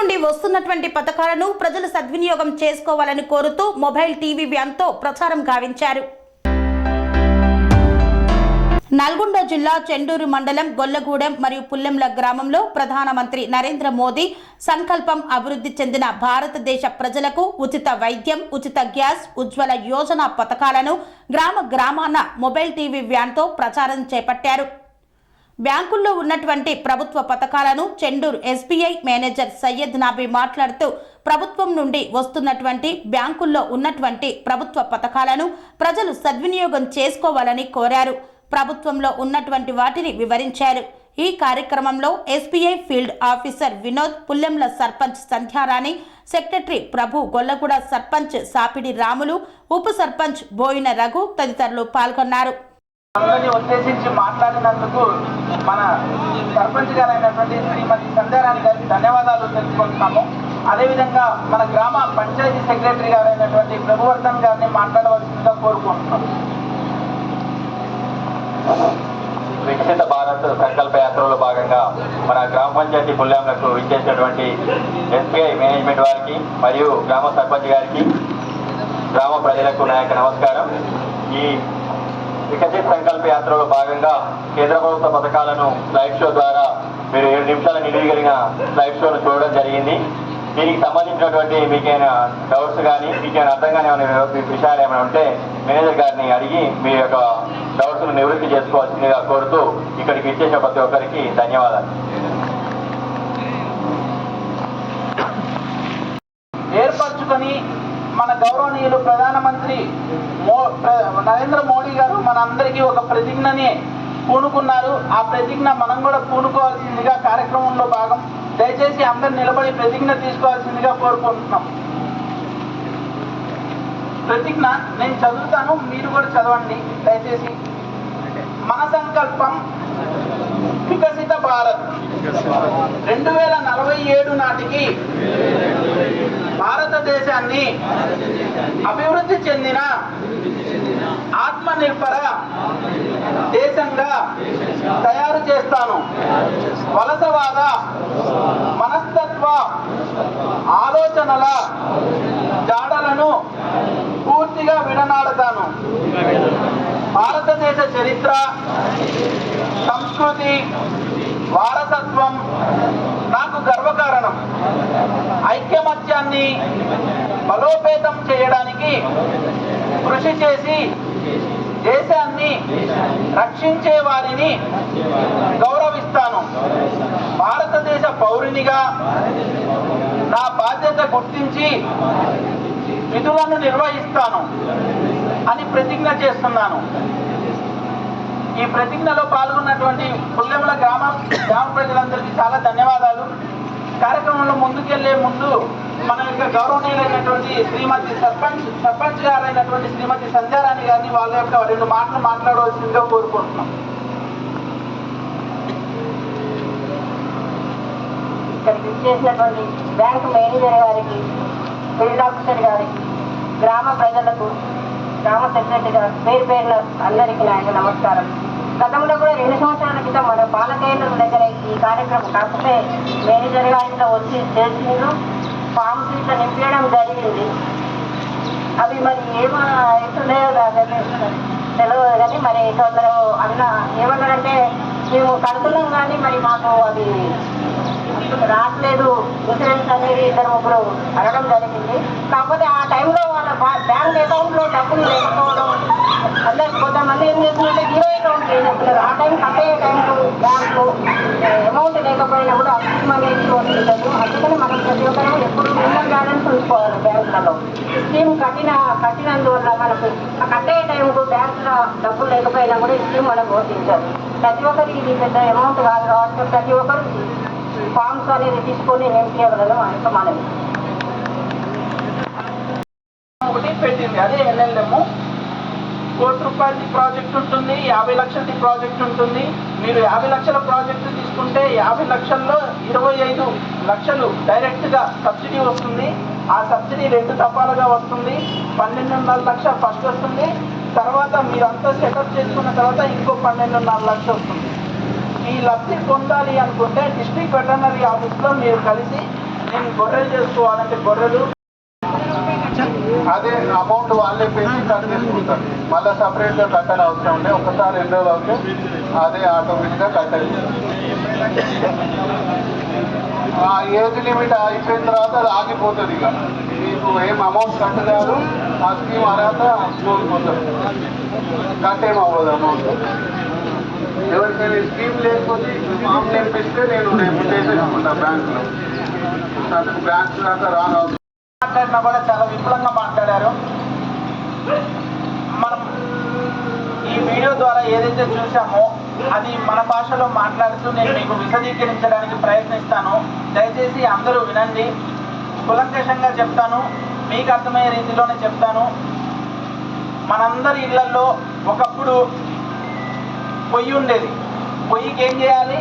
నుండి వస్తున్నటువంటి పథకాలను ప్రజలు సద్వినియోగం చేసుకోవాలని కోరుతూ మొబైల్ టీవీ వ్యాన్తో ప్రచారం గావించారు. నల్గొండ జిల్లా చెండూరు మండలం గొల్లగూడెం మరియు పుల్లెంల గ్రామంలో ప్రధానమంత్రి నరేంద్ర మోదీ సంకల్పం అభివృద్ధి చెందిన భారతదేశ ప్రజలకు ఉచిత వైద్యం ఉచిత గ్యాస్ ఉజ్వల యోజన పథకాలను గ్రామ గ్రామాన మొబైల్ టీవీ వ్యాన్తో ప్రచారం చేపట్టారు. బ్యాంకుల్లో ఉన్నటువంటి ప్రభుత్వ పథకాలను చెండూరు ఎస్బీఐ మేనేజర్ సయ్యద్ నాబీ మాట్లాడుతూ ప్రభుత్వం నుండి వస్తున్నటువంటి బ్యాంకుల్లో ఉన్నటువంటి ప్రభుత్వ పథకాలను ప్రజలు సద్వినియోగం చేసుకోవాలని కోరారు. ప్రభుత్వంలో ఉన్నటువంటి వాటిని వివరించారు. ఈ కార్యక్రమంలో SBI field officer Vinod Pullemla sarpanch Sandhyarani secretary Prabhu Gollaguda sarpanch Sapidi Ramulu ఉప సర్పంచ్ బోయిన రఘు తదితరులు పాల్గొన్నారు. ఉద్దేశించి మాట్లాడినందుకు మన సర్పంచ్ గారైనటువంటి శ్రీమతి సంధ్యారాణి గారికి ధన్యవాదాలు తెలుసుకుంటున్నాము. అదేవిధంగా మన గ్రామ పంచాయతీ సెక్రటరీ గారైనటువంటి ప్రభువర్ధన్ గారిని మాట్లాడవలసిందిగా కోరుకుంటున్నాం. వికసిత భారత్ సంకల్ప యాత్రలో భాగంగా మన గ్రామ పంచాయతీ పుల్యాంలకు ఇచ్చేసినటువంటి ఎస్బీఐ మేనేజ్మెంట్ వారికి మరియు గ్రామ సర్పంచ్ గారికి గ్రామ ప్రజలకు నాయక నమస్కారం. ఈ వికసిత్ సంకల్ప యాత్రలో భాగంగా కేంద్ర ప్రభుత్వ పథకాలను స్లైడ్ షో ద్వారా మీరు ఏడు నిమిషాల నిడివి కలిగిన స్లైడ్ షోను చూడడం జరిగింది. దీనికి సంబంధించినటువంటి మీకైనా డౌట్స్ కానీ మీకైనా అర్థం కానీ ఏమైనా విషయాలు ఏమైనా ఉంటే మేనేజర్ గారిని అడిగి మీ యొక్క డౌట్స్ను నివృత్తి చేసుకోవాల్సిందిగా కోరుతూ ఇక్కడికి ఇచ్చేసిన ప్రతి ఒక్కరికి ధన్యవాదాలు. ఏర్పరచుకొని గౌరవనీయులు ప్రధానమంత్రి మో నరేంద్ర మోడీ గారు మనందరికీ ఒక ప్రతిజ్ఞని పూనుకున్నారు. ఆ ప్రతిజ్ఞ మనం కూడా పూనుకోవాల్సిందిగా కార్యక్రమంలో భాగం. దయచేసి అందరు నిలబడి ప్రతిజ్ఞ తీసుకోవాల్సిందిగా కోరుకుంటున్నాం. ప్రతిజ్ఞ నేను చదువుతాను మీరు కూడా చదవండి. దయచేసి. మన సంకల్పం వికసిత భారత్. రెండు వేల నలభై ఏడు నాటికి భారతదేశాన్ని అభివృద్ధి చెందిన ఆత్మనిర్భర దేశంగా తయారు చేస్తాను. వలసవాద మనస్తత్వ ఆలోచనల జాడలను పూర్తిగా విడనాడతాను. భారతదేశ చరిత్ర సంస్కృతి వారసత్వం నాకు గర్వకారణం. ఐక్యమత్యాన్ని బలోపేతం చేయడానికి కృషి చేసి దేశాన్ని రక్షించే వారిని గౌరవిస్తాను. భారతదేశ పౌరునిగా నా బాధ్యత గుర్తించి విధులను నిర్వహిస్తాను అని ప్రతిజ్ఞ చేస్తున్నాను. ఈ ప్రతిజ్ఞలో పాల్గొన్నటువంటి పుల్లెముల గ్రామ గ్రామ ప్రజలందరికీ చాలా ధన్యవాదాలు. కార్యక్రమంలో ముందుకెళ్ళే ముందు మన యొక్క గౌరవనీయులైనటువంటి శ్రీమతి సర్పంచ్ సర్పంచ్ గారైనటువంటి శ్రీమతి సంధ్యారాణి గారిని వాళ్ళ యొక్క రెండు మాటలు మాట్లాడవలసిందిగా కోరుకుంటున్నాం. ఇక్కడికి చేసినటువంటి బ్యాంకు మేనేజర్ గారికి ఫీల్డ్ ఆఫీసర్ గారికి గ్రామ ప్రజలకు గ్రామ సెక్రటరీ గారు పేరు పేరున అందరికీ నా యొక్క నమస్కారం. గతంలో కూడా రెండు సంవత్సరాల క్రితం మన పాలకేంద్రం దగ్గర ఈ కార్యక్రమం కాకపోతే మేనేజర్ గారితో వచ్చి చేసిండ్రు. ఫామ్స్ ఇట్లా నింపేయడం జరిగింది. అవి మరి ఏమో ఎట్లున్నాయో నాకైతే తెలియదు కానీ మరి కొందరు అన్న ఏమన్నారంటే మేము కడుతున్నాం కానీ మరి మాకు అది రావట్లేదు ఇన్సూరెన్స్ అనేది ఇద్దరు ముగ్గురు అడగడం జరిగింది. కాకపోతే ఆ టైంలో వాళ్ళ బా- బ్యాంక్ అకౌంట్లో డబ్బులు లేకపోవడం అందరు కొంతమంది ఏం చేస్తున్నారంటే జీరో ఆ టైం కట్టే టైంలో బ్యాంకు అమౌంట్ లేకపోయినా కూడా అప్పు అనేది వస్తుంటారు అందుకని మనం ప్రతి ఒక్కరు ఎప్పుడు మినిమం బ్యాలెన్స్ ఉంచుకోవాలి బ్యాంకులలో. స్కీమ్ కట్టిన కట్టినందువల్ల మనకు ఆ కట్టే టైంకు బ్యాంకులో డబ్బులు లేకపోయినా కూడా ఈ స్కీమ్ మనకు వర్తించారు ప్రతి ఒక్కరికి ఇది పెద్ద అమౌంట్ కాదు కాబట్టి ప్రతి ఒక్కరు ఫామ్స్ అనేది తీసుకొని చేయగలను అంత మనది ఒకటి పెట్టింది. అదే ఎల్ఎల్ఎం కోటి రూపాయలది ప్రాజెక్ట్ ఉంటుంది యాభై లక్షలది ప్రాజెక్ట్ ఉంటుంది. మీరు యాభై లక్షల ప్రాజెక్ట్ తీసుకుంటే యాభై లక్షల్లో ఇరవై ఐదు లక్షలు డైరెక్ట్గా సబ్సిడీ వస్తుంది. ఆ సబ్సిడీ రెండు తపాలుగా వస్తుంది. పన్నెండున్నర లక్ష ఫస్ట్ వస్తుంది. తర్వాత మీరంతా సెటప్ చేసుకున్న తర్వాత ఇంకో పన్నెండున్నర లక్ష వస్తుంది. ఈ లబ్ధి పొందాలి అనుకుంటే డిస్ట్రిక్ట్ వెటర్నరీ ఆఫీస్లో మీరు కలిసి నేను గొర్రెలు చేసుకోవాలంటే గొర్రెలు అదే అమౌంట్ వాళ్ళే పెట్టి కట్ చేసుకుంటారు. మళ్ళీ సపరేట్గా కట్టాలి అవసరం ఉండే ఒకసారి రెండు రోజులు అవుతే అదే ఆటోమేటిక్గా కట్ అయిపోతుంది ఆ ఏజ్ లిమిట్ అయిపోయిన తర్వాత అది ఆగిపోతుంది ఇక. మీకు ఏం అమౌంట్ కట్ కాదు ఆ స్కీమ్ అర్హత కోల్పోతారు కట్ ఏం అవ్వదు అమౌంట్ ఎవరికైనా స్కీమ్ లేకపోతే మామూలు నేర్పిస్తే నేను రేపు చేసేసుకుంటా బ్యాంకులో. నాకు బ్యాంక్ దాకా రాను మాట్లాడినా కూడా చాలా విపులంగా మాట్లాడారు. మనం ఈ వీడియో ద్వారా ఏదైతే చూసామో అది మన భాషలో మాట్లాడుతూ నేను మీకు విశదీకరించడానికి ప్రయత్నిస్తాను. దయచేసి అందరూ వినండి. కులంకషంగా చెప్తాను. మీకు అర్థమయ్యే రీతిలోనే చెప్తాను. మనందరి ఇళ్ళలో ఒకప్పుడు పొయ్యి ఉండేది. పొయ్యికి ఏం చేయాలి?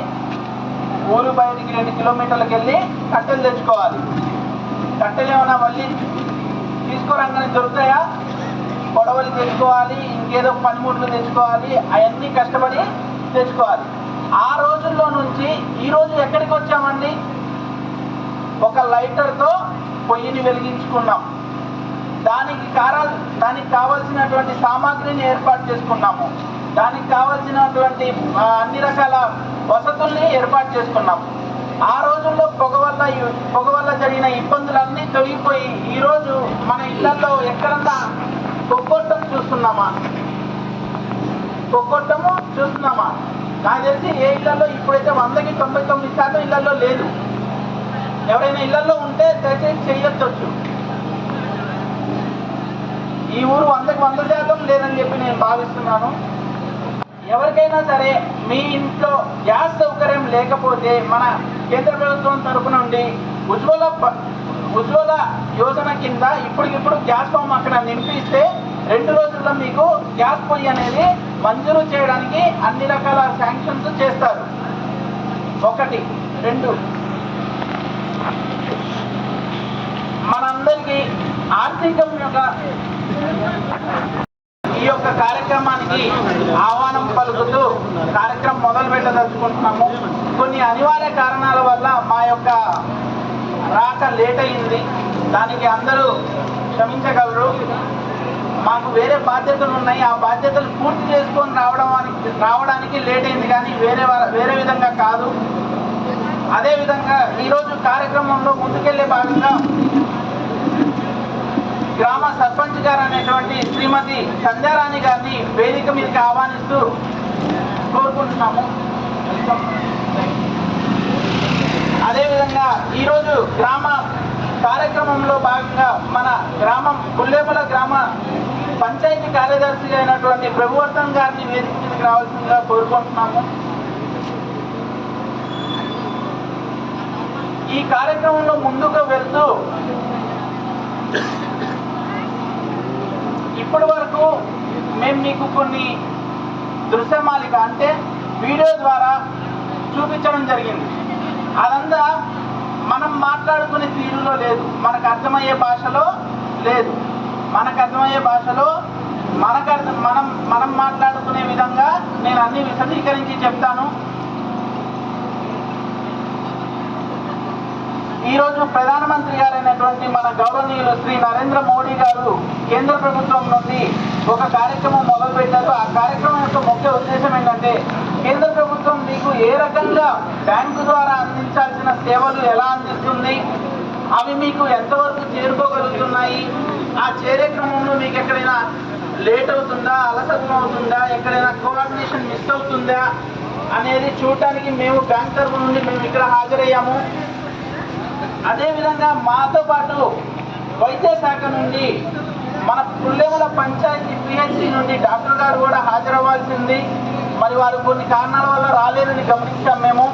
ఊరు బయటికి రెండు కిలోమీటర్లకు వెళ్ళి కట్టెలు తెచ్చుకోవాలి. కట్టెలు ఏమైనా మళ్ళీ తీసుకోరంగానే దొరుకుతాయా? గొడవలు తెచ్చుకోవాలి ఇంకేదో పనిముట్లు తెచ్చుకోవాలి అవన్నీ కష్టపడి తెచ్చుకోవాలి. ఆ రోజుల్లో నుంచి ఈరోజు ఎక్కడికి వచ్చామండి? ఒక లైటర్తో పొయ్యిని వెలిగించుకున్నాం. దానికి కారా దానికి కావలసినటువంటి సామాగ్రిని ఏర్పాటు చేసుకున్నాము. దానికి కావలసినటువంటి అన్ని రకాల వసతుల్ని ఏర్పాటు చేసుకున్నాము. ఆ రోజుల్లో పొగ వల్ల పొగ వల్ల జరిగిన ఇబ్బందులన్నీ తొలగిపోయి ఈ రోజు మన ఇళ్ళలో ఎక్కడన్నా కొగ్గొట్టం చూస్తున్నామా? కొగ్గొట్టము చూస్తున్నామా? నాకు తెలిసి ఏ ఇళ్ళలో ఇప్పుడైతే వందకి తొంభై తొమ్మిది శాతం ఇళ్ళలో లేదు. ఎవరైనా ఇళ్ళలో ఉంటే దయచేసి చేయొచ్చు. ఈ ఊరు వందకి వంద శాతం లేదని చెప్పి నేను భావిస్తున్నాను. ఎవరికైనా సరే మీ ఇంట్లో గ్యాస్ సౌకర్యం లేకపోతే మన కేంద్ర ప్రభుత్వం తరపు నుండి ఉజ్వల ఉజ్వల యోజన కింద ఇప్పటికిప్పుడు గ్యాస్ ఫామ్ అక్కడ నింపిస్తే రెండు రోజుల్లో మీకు గ్యాస్ పొయ్యి అనేది మంజూరు చేయడానికి అన్ని రకాల శాంక్షన్స్ చేస్తారు. ఒకటి. రెండు. మనందరికీ ఆర్థికం యొక్క యొక్క కార్యక్రమానికి ఆహ్వానం పలుకుతూ కార్యక్రమం మొదలు పెట్టదలుచుకుంటున్నాము కొన్ని అనివార్య కారణాల వల్ల మా యొక్క రాక లేట్ అయింది. దానికి అందరూ క్షమించగలరు. మాకు వేరే బాధ్యతలు ఉన్నాయి. ఆ బాధ్యతలు పూర్తి చేసుకొని రావడానికి రావడానికి లేట్ అయింది. కానీ వేరే వేరే విధంగా కాదు. అదేవిధంగా ఈరోజు కార్యక్రమంలో ముందుకెళ్ళే భాగంగా సర్పంచ్ గారు అనేటువంటి శ్రీమతి సంధ్యారాణి గారిని వేదిక మీదకి ఆహ్వానిస్తూ కోరుకుంటున్నాము. అదేవిధంగా ఈరోజు గ్రామ కార్యక్రమంలో భాగంగా మన గ్రామం పుల్లేపల గ్రామ పంచాయతీ కార్యదర్శి అయినటువంటి ప్రభువర్ధన్ గారిని వేదిక మీదకి రావాల్సిందిగా కోరుకుంటున్నాము. ఈ కార్యక్రమంలో ముందుకు వెళ్తూ ఇప్పటి వరకు మేము మీకు కొన్ని దృశ్యమాలిక అంటే వీడియో ద్వారా చూపించడం జరిగింది. అదంతా మనం మాట్లాడుకునే తీరులో లేదు. మనకు అర్థమయ్యే భాషలో లేదు. మనకు అర్థమయ్యే భాషలో మనకు అర్థం మనం మనం మాట్లాడుకునే విధంగా నేను అన్ని విశదీకరించి చెప్తాను. ఈరోజు ప్రధానమంత్రి గారైనటువంటి మన గౌరవనీయులు శ్రీ నరేంద్ర మోడీ గారు కేంద్ర ప్రభుత్వం నుండి ఒక కార్యక్రమం మొదలుపెట్టారు. ఆ కార్యక్రమం యొక్క ముఖ్య ఉద్దేశం ఏంటంటే కేంద్ర ప్రభుత్వం మీకు ఏ రకంగా బ్యాంకు ద్వారా అందించాల్సిన సేవలు ఎలా అందిస్తుంది అవి మీకు ఎంతవరకు చేరుకోగలుగుతున్నాయి ఆ చేరే క్రమంలో మీకు ఎక్కడైనా లేట్ అవుతుందా అలసత్వం అవుతుందా ఎక్కడైనా కోఆర్డినేషన్ మిస్ అవుతుందా అనేది చూడటానికి మేము బ్యాంక్ తరఫు నుండి మేము ఇక్కడ హాజరయ్యాము. అదేవిధంగా మాతో పాటు వైద్య శాఖ నుండి మన పుల్లెముల పంచాయతీ పిహెచ్సి నుండి డాక్టర్ గారు కూడా హాజరవ్వాల్సింది. మరి వారు కొన్ని కారణాల వల్ల రాలేదని గమనించాం మేము.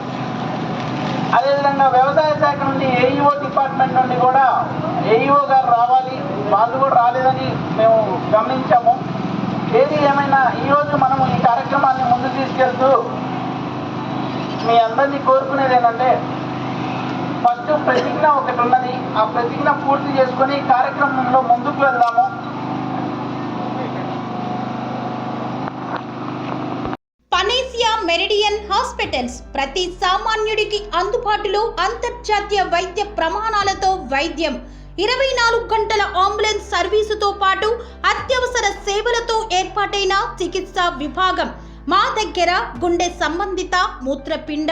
అదేవిధంగా వ్యవసాయ శాఖ నుండి ఏఈఓ డిపార్ట్మెంట్ నుండి కూడా ఏఈఓ గారు రావాలి. వాళ్ళు కూడా రాలేదని మేము గమనించాము. ఏది ఏమైనా ఈరోజు మనము ఈ కార్యక్రమాన్ని ముందు తీసుకెళ్తూ మీ అందరినీ కోరుకునేది ఏంటంటే ఫస్ట్ ప్రతిజ్ఞ ఒకటి ఉన్నది. ఆ ప్రతిజ్ఞ పూర్తి చేసుకొని కార్యక్రమంలో ముందుకు వెళ్దాము. పనేసియా మెరిడియన్ హాస్పిటల్స్ ప్రతి సామాన్యుడికి అందుబాటులో అంతర్జాతీయ వైద్య ప్రమాణాలతో వైద్యం. ఇరవై నాలుగు గంటల అంబులెన్స్ సర్వీసుతో పాటు అత్యవసర సేవలతో ఏర్పాటైన చికిత్సా విభాగం. మా దగ్గర గుండె సంబంధిత మూత్రపిండ